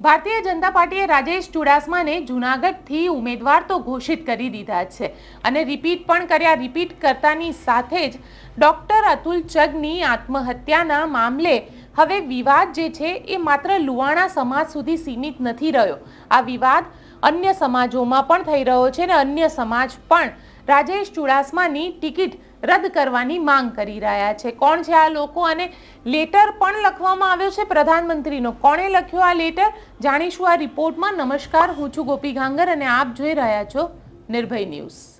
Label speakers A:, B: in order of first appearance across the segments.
A: ભારતીય જનતા પાર્ટીએ રાજેશ ચુડાસમાને જૂનાગઢથી ઉમેદવાર તો ઘોષિત કરી દીધા છે અને રિપીટ પણ કર્યા. રિપીટ કરતાની સાથે જ ડોક્ટર અતુલ ચગની આત્મહત્યાના મામલે હવે વિવાદ જે છે એ માત્ર લુવાણા સમાજ સુધી સીમિત નથી રહ્યો. આ વિવાદ અન્ય સમાજોમાં પણ થઈ રહ્યો છે અને અન્ય સમાજ પણ. રાજેશ ચુડાસમાની ટિકિટ રદ કરવાની માંગ કરી રહ્યા છે. કોણ છે આ લોકો? અને લેટર પણ લખવામાં આવ્યો છે પ્રધાનમંત્રીનો. કોણે લખ્યો આ લેટર? જાણીશું આ રિપોર્ટમાં. નમસ્કાર, હું છું ગોપી ગાંગર અને આપ જોઈ રહ્યા છો નિર્ભય ન્યૂઝ.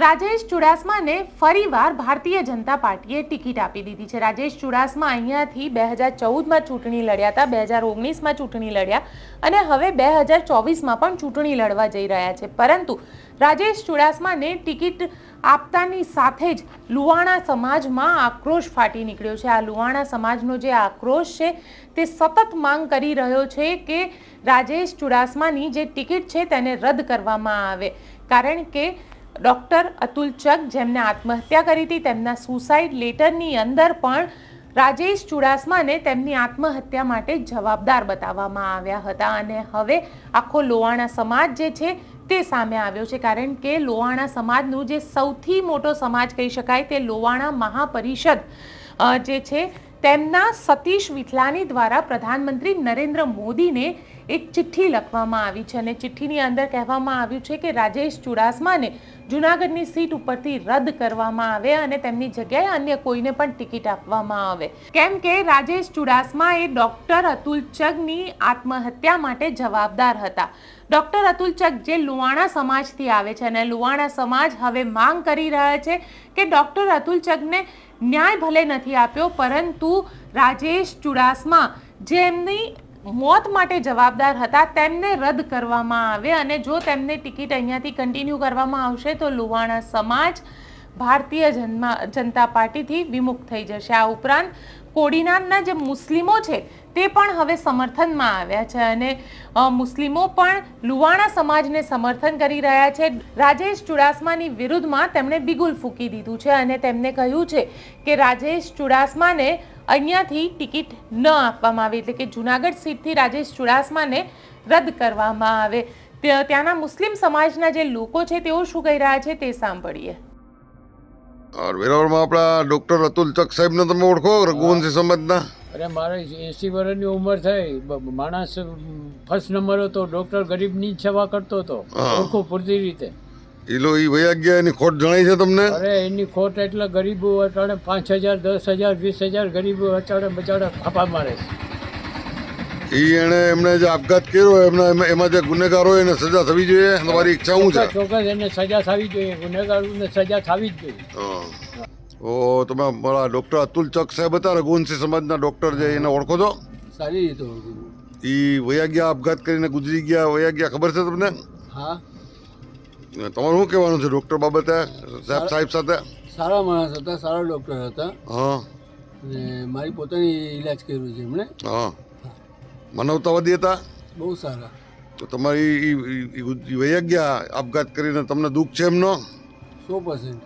A: રાજેશ ચુડાસમાને ફરીવાર ભારતીય જનતા પાર્ટીએ ટિકિટ આપી દીધી છે. રાજેશ ચુડાસમા અહીંયાથી બે હજાર ચૌદમાં ચૂંટણી લડ્યા હતા, બે હજાર ઓગણીસમાં ચૂંટણી લડ્યા અને હવે બે હજાર ચોવીસમાં પણ ચૂંટણી લડવા જઈ રહ્યા છે. પરંતુ રાજેશ ચુડાસમાને ટિકિટ આપતાની સાથે જ લુવાણા સમાજમાં આક્રોશ ફાટી નીકળ્યો છે. આ લુવાણા સમાજનો જે આક્રોશ છે તે સતત માંગ કરી રહ્યો છે કે રાજેશ ચુડાસમાની જે ટિકિટ છે તેને રદ કરવામાં આવે. કારણ કે ડૉક્ટર અતુલ ચક જેમને આત્મહત્યા કરી હતી, તેમના સુસાઇડ લેટરની અંદર પણ રાજેશ ચુડાસમાને તેમની આત્મહત્યા માટે જવાબદાર બતાવવામાં આવ્યા હતા. અને હવે આખો લોહાણા સમાજ જે છે તે સામે આવ્યો છે, કારણ કે લોહાણા સમાજનું જે સૌથી મોટો સમાજ કહી શકાય તે લોહાણા મહાપરિષદ જે છે, તેમના સતીશ વિઠલાની દ્વારા પ્રધાનમંત્રી નરેન્દ્ર મોદીને એક ચિઠ્ઠી લખવામાં આવી છે અને ચિઠ્ઠીની અંદર કહેવામાં આવ્યું છે કે રાજેશ ચુડાસમાને જૂનાગઢની સીટ ઉપરથી રદ કરવામાં આવે અને તેમની જગ્યાએ અન્ય કોઈને પણ ટિકિટ આપવામાં આવે. કેમ કે રાજેશ ચુડાસમા એ ડોક્ટર અતુલ ચગની આત્મહત્યા માટે જવાબદાર હતા. ડોક્ટર અતુલ ચગ જે લુવાણા સમાજથી આવે છે અને લુવાણા સમાજ હવે માંગ કરી રહ્યા છે કે ડોક્ટર અતુલ ચગને ન્યાય ભલે નથી આપ્યો પરંતુ રાજેશ ચુડાસમા જે એમની મોત માટે જવાબદાર હતા, તેમને રદ કરવામાં આવે અને જો તેમને ટિકિટ અહીંયાથી કન્ટિન્યુ કરવામાં આવશે તો લુવાણા સમાજ ભારતીય જનતા પાર્ટીથી વિમુખ થઈ જશે. આ ઉપરાંત કોડીનારના જે મુસ્લિમો છે તે પણ હવે સમર્થનમાં આવ્યા છે અને મુસ્લિમો પણ લુવાણા સમાજને સમર્થન કરી રહ્યા છે. રાજેશ ચુડાસમાની વિરુદ્ધમાં તેમણે બિગુલ ફૂંકી દીધું છે અને તેમને કહ્યું છે કે રાજેશ ચુડાસમાને અહીંયાથી ટિકિટ ન આપવામાં આવે, એટલે કે જુનાગઢ સીટથી રાજેશ ચુડાસમાને રદ કરવામાં આવે. ત્યાંના મુસ્લિમ સમાજના જે લોકો છે તેઓ શું કહી રહ્યા છે તે સાંભળીએ.
B: વેરાવળમાં આપણા ડૉક્ટર અતુલ ચક સાહેબને તમે ઓળખો રઘુવંશી સમાજના?
C: અરે મારે એંસી વર્ષની ઉંમર થઈ. માણસ ફર્સ્ટ નંબર હતો ડૉક્ટર ગરીબની સેવા કરતો હતો. ઓળખો પૂરતી રીતે.
B: એ લો એ વયા ગયા એની ખોટ જણાય છે તમને?
C: અરે એની ખોટ એટલે ગરીબો અટાણે પાંચ હજાર દસ હજાર વીસ હજાર ગરીબો અચાડે બચાડે ફાફા મારે છે.
B: એ એણે એમણે જે આપઘાત કર્યો એમના એમાં- જે ગુનેગારો હોય એને સજા થવી જોઈએ. તમારી ઈચ્છા શું છે?
C: ચોક્કસ એને સજા થવી જોઈએ. ગુનેગારોને સજા થવી જ જોઈએ.
B: હા. ઓ તમે મારા ડૉક્ટર અતુલ ચક સાહેબ હતા રઘુવંશી સમાજના ડૉક્ટર જે એને ઓળખો છો?
D: સારી રીતે ઓળખું
B: એ વયા ગયા આપઘાત કરીને ગુજરી ગયા વયા ગયા ખબર છે તમને?
D: હા.
B: તમારું શું કહેવાનું છે ડૉક્ટર બાબતે સાહેબ સાહેબ સાથે?
D: સારા માણસ હતા સારા ડૉક્ટર હતા.
B: હા.
D: અને મારી પોતાની ઈલાજ કર્યું છે એમણે.
B: હા. માનવતાવાદી હતા?
D: બહુ સારા.
B: તો તમારી વયા ગયા આપઘાત કરીને તમને દુઃખ છે એમનો?
D: સો પર્સન્ટ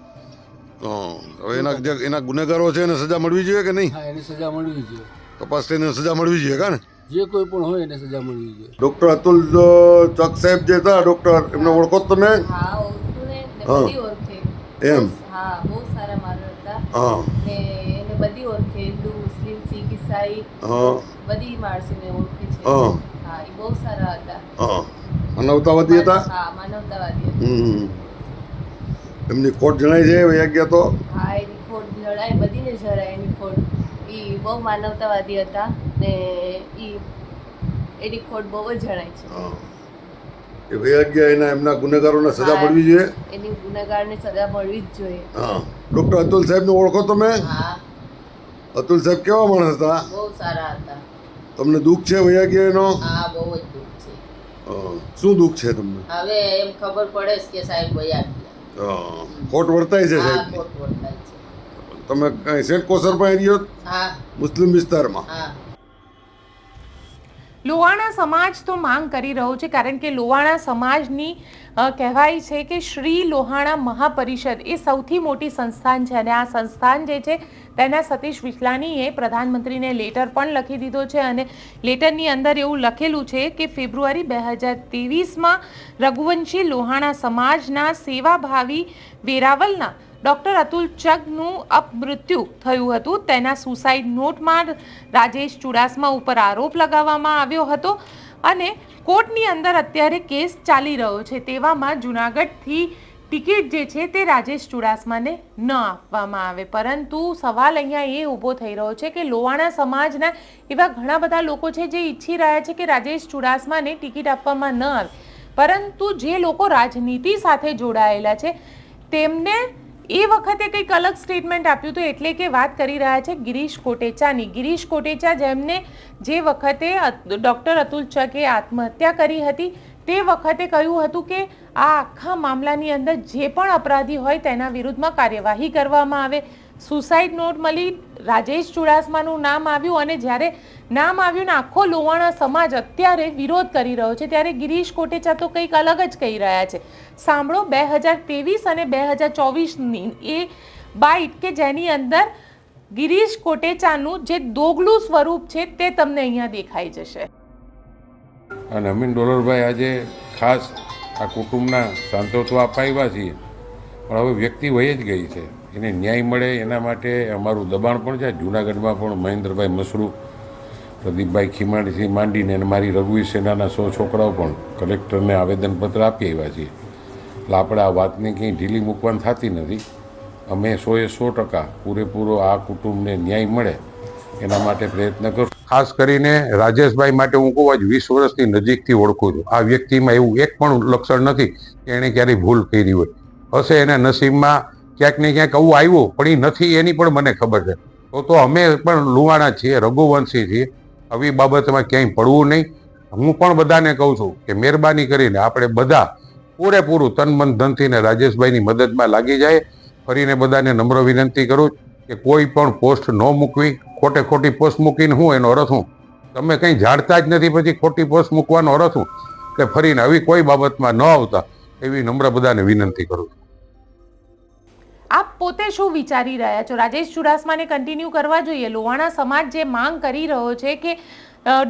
B: હા હવે એના જે એના ગુનેગારો છે એને સજા મળવી જોઈએ કે નહીં?
D: એની એને સજા મળવી જોઈએ.
B: તપાસ થઈને સજા મળવી જોઈએ કા ને
D: જે કોઈ પણ હોય એને સજા મળવી જોઈએ.
B: ડૉક્ટર અતુલ ચક સાહેબ જે હતા ડૉક્ટર એમને ઓળખો જ તમે?
E: હા
B: એમ?
E: હા બહુ સારા માણસ હતા.
B: હા.
E: બધી ઓળખે હિન્દુ મુસ્લિમ શીખ ઈસાઈ બધી માણસોને ઓળખે છે.
B: હા.
E: એ બહુ સારા હતા.
B: માનવતાવાદી હતા?
E: હા માનવતાવાદી હતા.
B: એમની ખોટ જણાય છે વૈયાગ્ય તો?
E: હા એની ખોટ જણાય બધીને જણાય એની ખોટ. એ બહુ માનવતાવાદી હતા ને એ એની ખોટ બહુ જ જણાય છે.
B: એ વૈયાગ્ય એના એમના ગુનેગારોને સજા મળવી જોઈએ?
E: એની ગુનેગારને સજા મળવી જ જોઈએ.
B: હા. ડોક્ટર અતુલ સાહેબને ઓળખો તમે?
E: હા.
B: અતુલ સાહેબ કેવા માણસ હતા?
E: બહુ સારા હતા.
B: તમને દુઃખ છે વયા ગયા એનો
E: હા બહુ જ દુઃખ છે.
B: શું દુઃખ છે તમને?
E: હવે એમ ખબર પડે છે કે સાહેબ વયા ગયા
B: હા. ખોટ વર્તાય છે સાહેબ?
E: ખોટ વર્તાય છે.
B: તમે કઈ સેન્ટ કોસર પાસે રહ્યો?
E: હા.
B: મુસ્લિમ વિસ્તારમાં?
E: હા.
A: લોહાણા સમાજ તો માંગ કરી રહ્યો છે, કારણ કે લોહાણા સમાજની કહેવાય છે કે શ્રી લોહાણા મહાપરિષદ એ સૌથી મોટી સંસ્થાન છે અને આ સંસ્થાન જે છે, તેના સતીશ વિસલાણીએ પ્રધાનમંત્રીને લેટર પણ લખી દીધો છે અને લેટરની અંદર એવું લખેલું છે કે ફેબ્રુઆરી બે હજાર ત્રેવીસમાં રઘુવંશી લોહાણા સમાજના સેવાભાવી વેરાવલના ડૉક્ટર અતુલ ચગનું અપમૃત્યુ થયું હતું. તેના સુસાઇડ નોટમાં રાજેશ ચુડાસમા ઉપર આરોપ લગાવવામાં આવ્યો હતો અને કોર્ટની અંદર અત્યારે કેસ ચાલી રહ્યો છે. તેવામાં જુનાગઢથી ટિકિટ જે છે તે રાજેશ ચુડાસમાને ન આપવામાં આવે. પરંતુ સવાલ અહીંયા એ ઊભો થઈ રહ્યો છે કે લોહાણા સમાજના એવા ઘણા બધા લોકો છે જે ઈચ્છી રહ્યા છે કે રાજેશ ચુડાસમાને ટિકિટ આપવામાં ન આવે. પરંતુ જે લોકો રાજનીતિ સાથે જોડાયેલા છે, તેમને એ વખતે કંઈક અલગ સ્ટેટમેન્ટ આપ્યું હતું, એટલે કે વાત કરી રહ્યા છે ગિરીશ કોટેચાની. ગિરીશ કોટેચા જેમને જે વખતે ડૉક્ટર અતુલ ચકે આત્મહત્યા કરી હતી, તે વખતે કહ્યું હતું કે આ આખા મામલાની અંદર જે પણ અપરાધી હોય તેના વિરુદ્ધમાં કાર્યવાહી કરવામાં આવે. સુસાઇડ નોટ મળી રાજેશ ચુડાસમાનું નામ આવ્યું અને જ્યારે નામ આવ્યું ને આખો લોવાણા સમાજ અત્યારે વિરોધ કરી રહ્યો છે, ત્યારે ગિરીશ કોટેચા તો કંઈક અલગ જ કહી રહ્યા છે. સાંભળો, બે હજાર ત્રેવીસ અને બે હજાર ચોવીસની એ બાઇટ કે જેની અંદર ગિરીશ કોટેચાનું જે દોગલું સ્વરૂપ છે તે તમને અહીંયા દેખાઈ જશે.
F: અને અમીન ડોલરભાઈ આજે ખાસ આ કુટુંબના સાંતોત્વ અપાવ્યા છીએ, પણ હવે વ્યક્તિ વહી જ ગઈ છે. એને ન્યાય મળે, એના માટે અમારું દબાણ પણ છે. જૂનાગઢમાં પણ મહેન્દ્રભાઈ મસરૂ, પ્રદીપભાઈ ખીમાણીથી માંડીને અને મારી રઘુવીર સેનાના સો છોકરાઓ પણ કલેક્ટરને આવેદનપત્ર આપી આવ્યા છીએ. એટલે આપણે આ વાતને કંઈ ઢીલી મૂકવાની થતી નથી. અમે સોએ સો ટકા પૂરેપૂરો આ કુટુંબને ન્યાય મળે, એના માટે પ્રયત્ન કરશું ખાસ કરીને રાજેશભાઈ માટે હું કહું આજ વીસ વર્ષની નજીકથી ઓળખું છું. આ વ્યક્તિમાં એવું એક પણ લક્ષણ નથી કે એણે ક્યારેય ભૂલ કરી હોય. હશે એના નસીબમાં ક્યાંક ને ક્યાંક આવું આવ્યું, પણ એ નથી, એની પણ મને ખબર છે. તો તો અમે પણ લુવાણા છીએ, રઘુવંશી છીએ. આવી બાબતમાં ક્યાંય પડવું નહીં. હું પણ બધાને કહું છું કે મહેરબાની કરીને આપણે બધા પૂરેપૂરું તન મન ધનથી ને રાજેશભાઈની મદદમાં લાગી જાય. ફરીને બધાને નમ્ર વિનંતી કરું કે કોઈ પણ પોસ્ટ ન મૂકવી. ખોટે ખોટી પોસ્ટ મૂકીને હું એનો અર્થ હું? તમે કંઈ જાણતા જ નથી પછી ખોટી પોસ્ટ મૂકવાનો અર્થ હું? એટલે ફરીને આવી કોઈ બાબતમાં ન આવતા એવી નમ્ર બધાને વિનંતી કરું છું.
A: પોતે શું વિચારી રહ્યા છો? રાજેશ ચુડાસમાને કન્ટિન્યુ કરવા જોઈએ. લોહાણા સમાજ જે માંગ કરી રહ્યો છે કે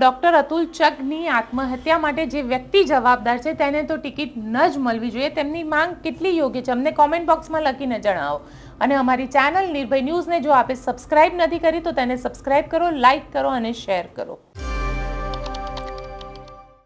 A: ડૉક્ટર અતુલ ચગની આત્મહત્યા માટે જે વ્યક્તિ જવાબદાર છે તેને તો ટિકિટ ન જ મળવી જોઈએ. તેમની માંગ કેટલી યોગ્ય છે? અમને કોમેન્ટ બોક્સમાં લખીને જણાવો. અને અમારી ચેનલ નિર્ભય ન્યૂઝને જો આપે સબસ્ક્રાઇબ નથી કરી, તો તેને સબસ્ક્રાઇબ કરો લાઇક કરો અને શેર કરો.